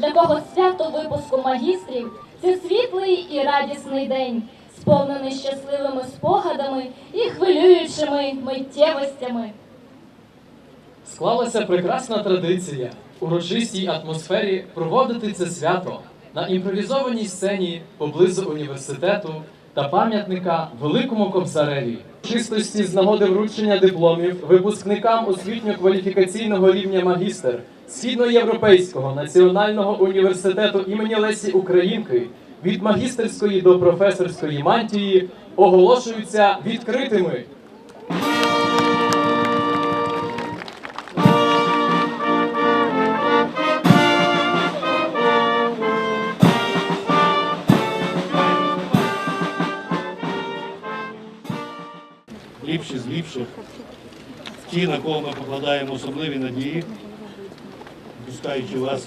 для кого свято випуску магістрів це світлий і радісний день, сповнений щасливими спогадами і хвилюючими миттєвостями. Склалася прекрасна традиція в урочистій атмосфері проводити це свято на імпровізованій сцені поблизу університету та пам'ятника Великому Кобзареві. Чистості з нагоди вручення дипломів випускникам освітньо-кваліфікаційного рівня магістр Східноєвропейського національного університету імені Лесі Українки від магістерської до професорської мантії оголошуються відкритими. ліпші з ліпших, ті, на кого ми покладаємо особливі надії, пускаючи вас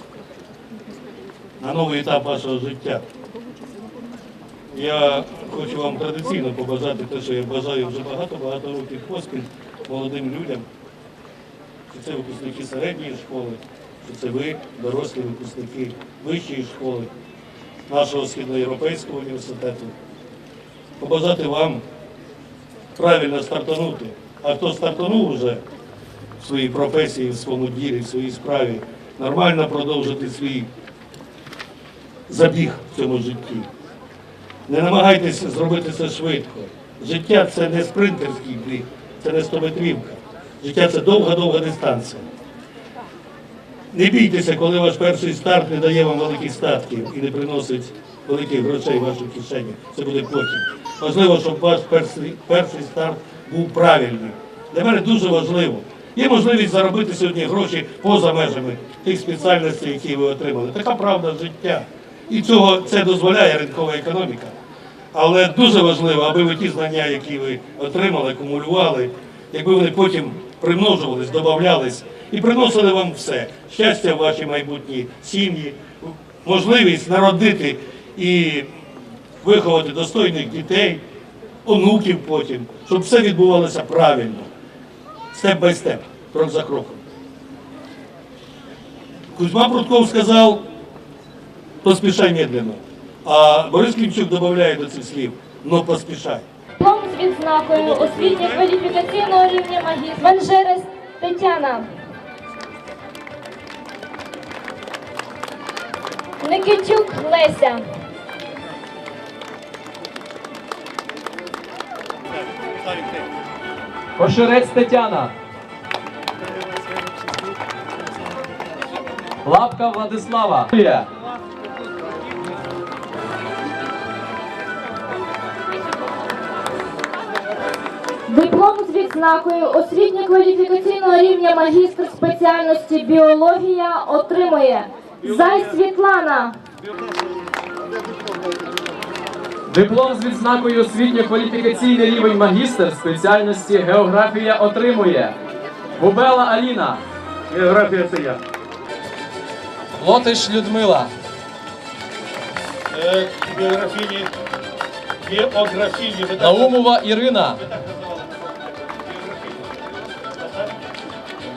на новий етап вашого життя. Я хочу вам традиційно побажати те, що я бажаю вже багато-багато років поспіль молодим людям, що це випускники середньої школи, що це ви, дорослі випускники вищої школи, нашого східноєвропейського університету. Побажати вам правильно стартанути. А хто стартанув вже в своїй професії, в своєму ділі, в своїй справі, нормально продовжити свій забіг в цьому житті. Не намагайтеся зробити це швидко. Життя це не спринтерський біг, це не 100-метрівка. Життя це довга-довга дистанція. Не бійтеся, коли ваш перший старт не дає вам великих статків і не приносить великих грошей в вашу кишеню. Це буде потім. Важливо, щоб ваш перший, перший старт був правильний. Для мене дуже важливо. Є можливість заробити сьогодні гроші поза межами тих спеціальностей, які ви отримали. Така правда життя. І цього це дозволяє ринкова економіка. Але дуже важливо, аби ви ті знання, які ви отримали, акумулювали, якби вони потім примножувались, додавались і приносили вам все. Щастя в вашій майбутній сім'ї, можливість народити і виховати достойних дітей, онуків потім, щоб все відбувалося правильно, степ бай степ, крок за кроком. Кузьма Прутков сказав, поспішай медленно. А Борис Клімчук додає до цих слів, но поспішай. Диплом з відзнакою освітньо-кваліфікаційного рівня магістр Манжерес Тетяна. Никитюк Леся. Кошерець Тетяна. Лапка Владислава. Диплом з відзнакою освітньо-кваліфікаційного рівня магістр спеціальності біологія отримує Зай Світлана. Диплом з відзнакою освітньо-кваліфікаційний рівень магістр спеціальності географія отримує. Бубела Аліна. Географія це я. Лотиш Людмила. Е, ви так Наумова Ірина.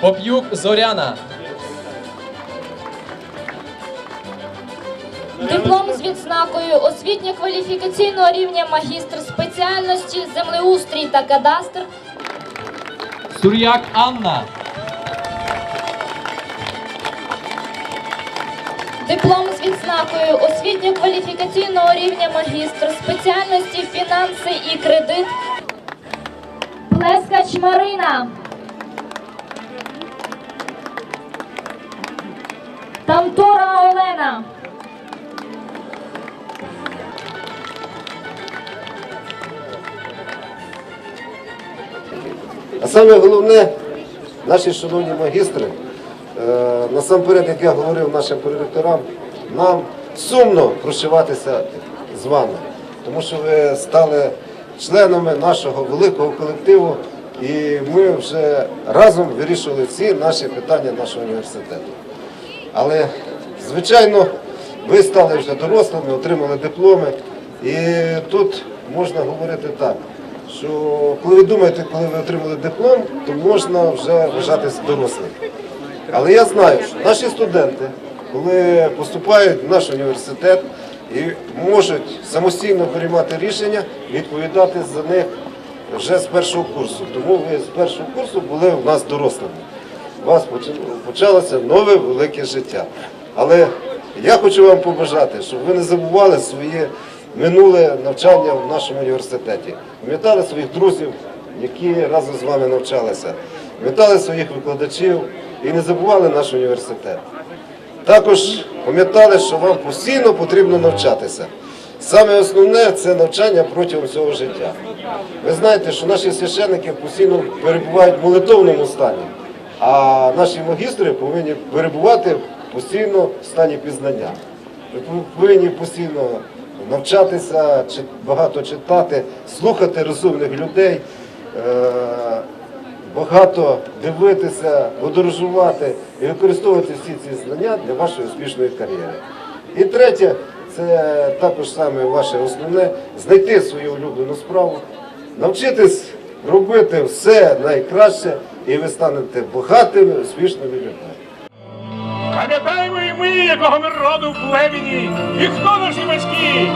Поп'юк Зоряна. Диплом з відзнакою освітньо-кваліфікаційного рівня магістр спеціальності землеустрій та кадастр Сур'як Анна. Диплом з відзнакою освітньо-кваліфікаційного рівня магістр спеціальності фінанси і кредит. Плескач Марина. А саме головне, наші шановні магістри, е, насамперед, як я говорив нашим проректорам, нам сумно прощаватися з вами, тому що ви стали членами нашого великого колективу, і ми вже разом вирішували всі наші питання нашого університету. Але, звичайно, ви стали вже дорослими, отримали дипломи. І тут можна говорити так, що коли ви думаєте, коли ви отримали диплом, то можна вже вважатися дорослим. Але я знаю, що наші студенти коли поступають в наш університет і можуть самостійно приймати рішення, відповідати за них вже з першого курсу. Тому ви з першого курсу були в нас дорослими. У вас поч- почалося нове велике життя. Але я хочу вам побажати, щоб ви не забували своє минуле навчання в нашому університеті. Пам'ятали своїх друзів, які разом з вами навчалися, пам'ятали своїх викладачів і не забували наш університет. Також пам'ятали, що вам постійно потрібно навчатися. Саме основне це навчання протягом всього життя. Ви знаєте, що наші священники постійно перебувають в молитовному стані, а наші магістри повинні перебувати постійно в стані пізнання. Ви повинні постійно навчатися, багато читати, слухати розумних людей. е, багато дивитися, подорожувати і використовувати всі ці знання для вашої успішної кар'єри. І третє, це також саме ваше основне знайти свою улюблену справу, навчитись робити все найкраще, і ви станете багатими, успішними людьми. Пам'ятаємо і ми, якого ми роду в племені, і хто наші батьки?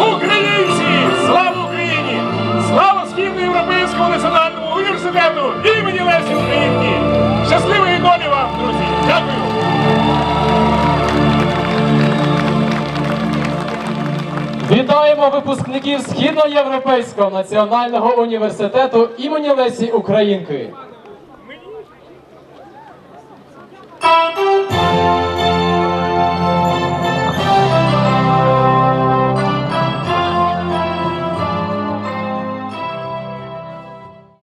Українці! Слава Україні! Слава Східноєвропейському національному університету імені Лесі Українки! Щасливої долі вам, друзі! Дякую! Вітаємо випускників Східноєвропейського національного університету імені Лесі Українки.